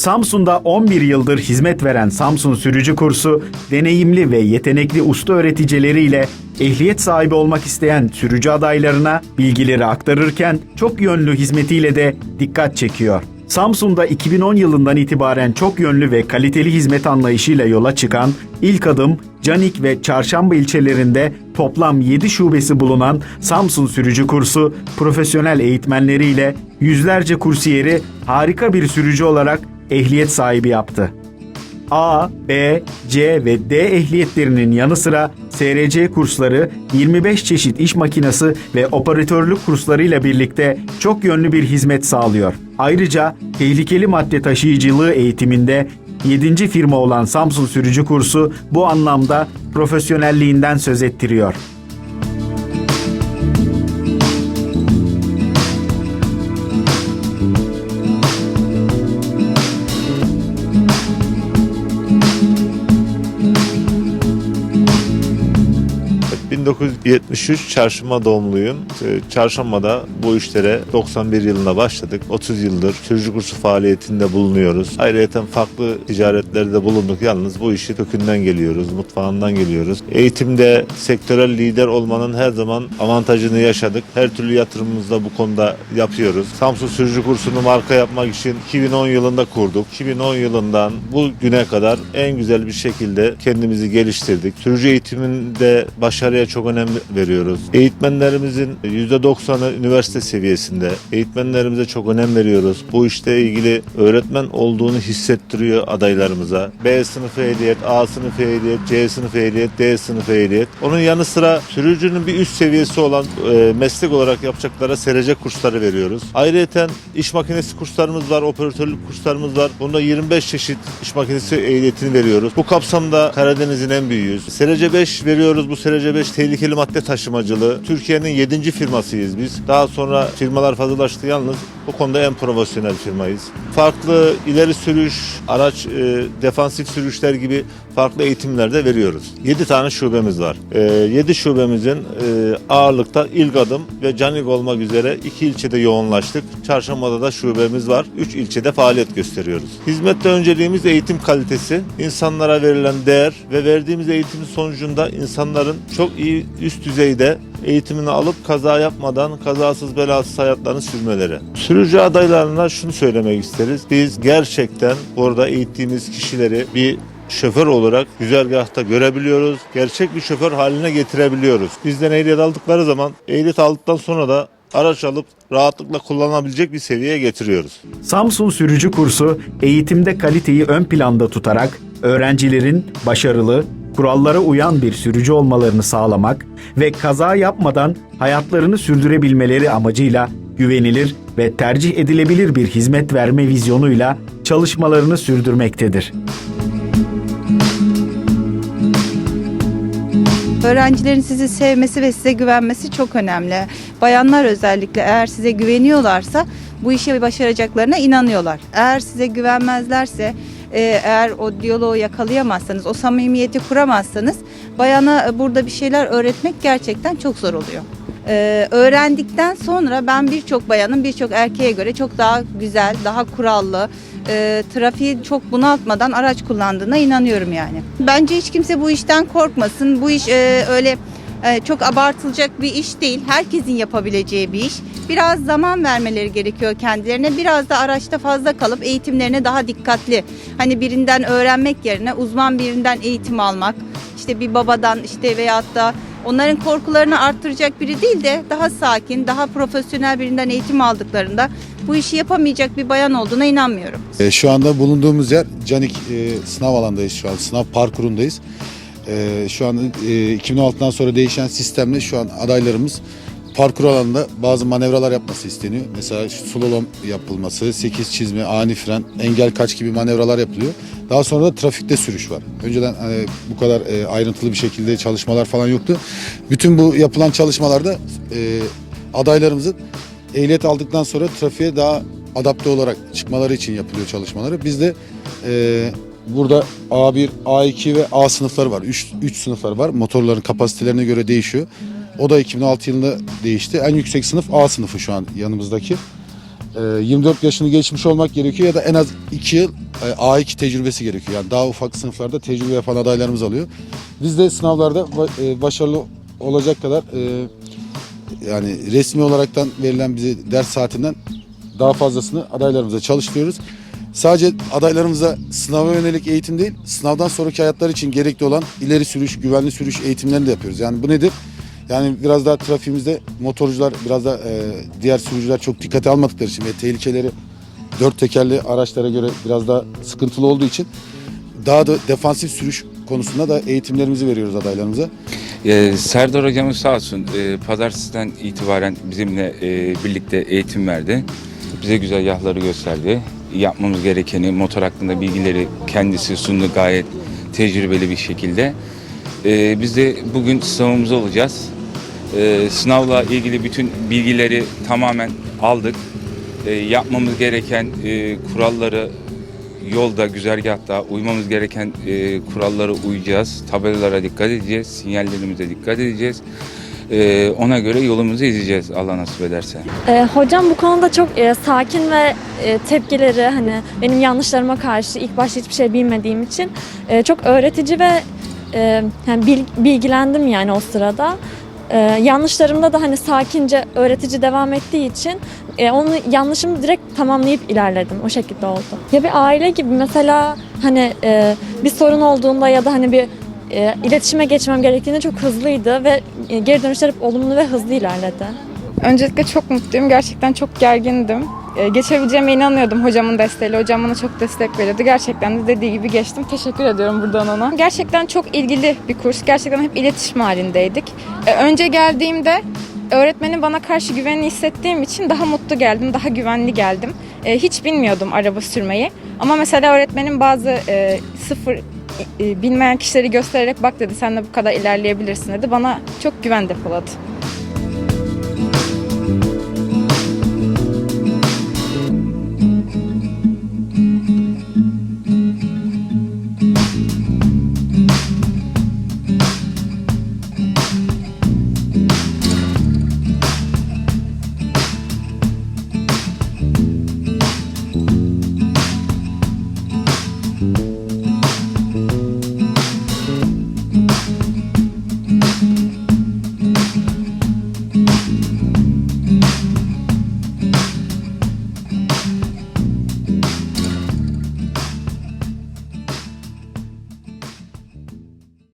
Samsun'da 11 yıldır hizmet veren Samsun Sürücü Kursu, deneyimli ve yetenekli usta öğreticileriyle ehliyet sahibi olmak isteyen sürücü adaylarına bilgileri aktarırken çok yönlü hizmetiyle de dikkat çekiyor. Samsun'da 2010 yılından itibaren çok yönlü ve kaliteli hizmet anlayışıyla yola çıkan ilk adım Canik ve Çarşamba ilçelerinde toplam 7 şubesi bulunan Samsun Sürücü Kursu profesyonel eğitmenleriyle yüzlerce kursiyeri harika bir sürücü olarak ehliyet sahibi yaptı. A, B, C ve D ehliyetlerinin yanı sıra SRC kursları, 25 çeşit iş makinesi ve operatörlük kurslarıyla birlikte çok yönlü bir hizmet sağlıyor. Ayrıca tehlikeli madde taşıyıcılığı eğitiminde 7. firma olan Samsun Sürücü Kursu bu anlamda profesyonelliğinden söz ettiriyor. 1973 Çarşamba doğumluyum. Ee, Çarşamba'da bu işlere 91 yılında başladık. 30 yıldır sürücü kursu faaliyetinde bulunuyoruz. Ayrıca farklı ticaretlerde bulunduk. Yalnız bu işi kökünden geliyoruz, mutfağından geliyoruz. Eğitimde sektörel lider olmanın her zaman avantajını yaşadık. Her türlü yatırımımızı da bu konuda yapıyoruz. Samsun Sürücü Kursu'nu marka yapmak için 2010 yılında kurduk. 2010 yılından bu güne kadar en güzel bir şekilde kendimizi geliştirdik. Sürücü eğitiminde başarıya çok önem veriyoruz. Eğitmenlerimizin %90'ı üniversite seviyesinde. Eğitmenlerimize çok önem veriyoruz. Bu işte ilgili öğretmen olduğunu hissettiriyor adaylarımıza. B sınıfı ehliyet, A sınıfı ehliyet, C sınıfı ehliyet, D sınıfı ehliyet. Onun yanı sıra sürücünün bir üst seviyesi olan e, meslek olarak yapacaklara SRC kursları veriyoruz. Ayrıca iş makinesi kurslarımız var, operatörlük kurslarımız var. Bunda 25 çeşit iş makinesi ehliyetini veriyoruz. Bu kapsamda Karadeniz'in en büyüğüyüz. SRC 5 veriyoruz. Bu SRC 5 tehlikeli madde taşımacılığı. Türkiye'nin 7. firmasıyız biz. Daha sonra firmalar fazlalaştı yalnız bu konuda en profesyonel firmayız. Farklı ileri sürüş, araç e, defansif sürüşler gibi farklı eğitimler de veriyoruz. 7 tane şubemiz var. 7 şubemizin e, ağırlıkta İlk Adım ve Canik olmak üzere iki ilçede yoğunlaştık. Çarşamba'da da şubemiz var. 3 ilçede faaliyet gösteriyoruz. Hizmette önceliğimiz eğitim kalitesi, insanlara verilen değer ve verdiğimiz eğitimin sonucunda insanların çok iyi üst düzeyde eğitimini alıp kaza yapmadan kazasız belasız hayatlarını sürmeleri. Sürücü adaylarına şunu söylemek isteriz. Biz gerçekten burada eğittiğimiz kişileri bir şoför olarak güzergahta görebiliyoruz. Gerçek bir şoför haline getirebiliyoruz. Bizden ehliyet aldıkları zaman ehliyet aldıktan sonra da araç alıp rahatlıkla kullanabilecek bir seviyeye getiriyoruz. Samsun Sürücü Kursu eğitimde kaliteyi ön planda tutarak öğrencilerin başarılı, kurallara uyan bir sürücü olmalarını sağlamak ve kaza yapmadan hayatlarını sürdürebilmeleri amacıyla güvenilir ve tercih edilebilir bir hizmet verme vizyonuyla çalışmalarını sürdürmektedir. Öğrencilerin sizi sevmesi ve size güvenmesi çok önemli. Bayanlar özellikle eğer size güveniyorlarsa bu işi başaracaklarına inanıyorlar. Eğer size güvenmezlerse, e, eğer o diyaloğu yakalayamazsanız, o samimiyeti kuramazsanız bayana burada bir şeyler öğretmek gerçekten çok zor oluyor. Ee, öğrendikten sonra ben birçok bayanın birçok erkeğe göre çok daha güzel, daha kurallı, e, trafiği çok bunaltmadan araç kullandığına inanıyorum yani. Bence hiç kimse bu işten korkmasın. Bu iş e, öyle e, çok abartılacak bir iş değil. Herkesin yapabileceği bir iş. Biraz zaman vermeleri gerekiyor kendilerine. Biraz da araçta fazla kalıp eğitimlerine daha dikkatli. Hani birinden öğrenmek yerine uzman birinden eğitim almak. İşte bir babadan işte veyahut da onların korkularını arttıracak biri değil de daha sakin, daha profesyonel birinden eğitim aldıklarında bu işi yapamayacak bir bayan olduğuna inanmıyorum. E, Şu anda bulunduğumuz yer Canik e, sınav alandayız şu an. Sınav parkurundayız. E, şu an e, 2016'dan sonra değişen sistemle şu an adaylarımız parkur alanında bazı manevralar yapması isteniyor. Mesela slalom yapılması, 8 çizme, ani fren, engel kaç gibi manevralar yapılıyor. Daha sonra da trafikte sürüş var. Önceden hani bu kadar e, ayrıntılı bir şekilde çalışmalar falan yoktu. Bütün bu yapılan çalışmalarda e, adaylarımızın ehliyet aldıktan sonra trafiğe daha adapte olarak çıkmaları için yapılıyor çalışmaları. Biz de e, burada A1, A2 ve A sınıfları var. 3 3 sınıflar var. Motorların kapasitelerine göre değişiyor. O da 2006 yılında değişti. En yüksek sınıf A sınıfı şu an yanımızdaki. e, 24 yaşını geçmiş olmak gerekiyor ya da en az 2 yıl e, A2 tecrübesi gerekiyor. Yani daha ufak sınıflarda tecrübe yapan adaylarımız alıyor. Biz de sınavlarda e, başarılı olacak kadar e, yani resmi olaraktan verilen bize ders saatinden daha fazlasını adaylarımıza çalıştırıyoruz. Sadece adaylarımıza sınava yönelik eğitim değil, sınavdan sonraki hayatlar için gerekli olan ileri sürüş, güvenli sürüş eğitimlerini de yapıyoruz. Yani bu nedir? Yani biraz daha trafiğimizde motorcular, biraz da e, diğer sürücüler çok dikkate almadıkları için ve tehlikeleri dört tekerli araçlara göre biraz daha sıkıntılı olduğu için daha da defansif sürüş konusunda da eğitimlerimizi veriyoruz adaylarımıza. Ee, Serdar hocamız sağ olsun e, pazartesiden itibaren bizimle e, birlikte eğitim verdi. Bize güzel yahları gösterdi. Yapmamız gerekeni, motor hakkında bilgileri kendisi sundu gayet tecrübeli bir şekilde. Ee, biz de bugün sınavımızda olacağız. Ee, sınavla ilgili bütün bilgileri tamamen aldık. Ee, yapmamız gereken e, kuralları yolda, güzergahta uymamız gereken e, kurallara uyacağız. Tabelalara dikkat edeceğiz, sinyallerimize dikkat edeceğiz. E, ona göre yolumuzu izleyeceğiz Allah nasip ederse. Ee, hocam bu konuda çok e, sakin ve e, tepkileri hani benim yanlışlarıma karşı ilk başta hiçbir şey bilmediğim için e, çok öğretici ve e, yani bil- bilgilendim yani o sırada. E, yanlışlarımda da hani sakince öğretici devam ettiği için e, onu yanlışımı direkt tamamlayıp ilerledim. O şekilde oldu. Ya bir aile gibi mesela hani e, bir sorun olduğunda ya da hani bir e, iletişime geçmem gerektiğinde çok hızlıydı ve e, geri dönüşler hep olumlu ve hızlı ilerledi. Öncelikle çok mutluyum. Gerçekten çok gergindim. Ee, geçebileceğime inanıyordum hocamın desteğiyle. Hocam bana çok destek veriyordu. Gerçekten de dediği gibi geçtim. Teşekkür ediyorum buradan ona. Gerçekten çok ilgili bir kurs. Gerçekten hep iletişim halindeydik. Ee, önce geldiğimde öğretmenin bana karşı güvenli hissettiğim için daha mutlu geldim, daha güvenli geldim. Ee, hiç bilmiyordum araba sürmeyi. Ama mesela öğretmenin bazı e, sıfır e, bilmeyen kişileri göstererek bak dedi sen de bu kadar ilerleyebilirsin dedi. Bana çok güven depoladı.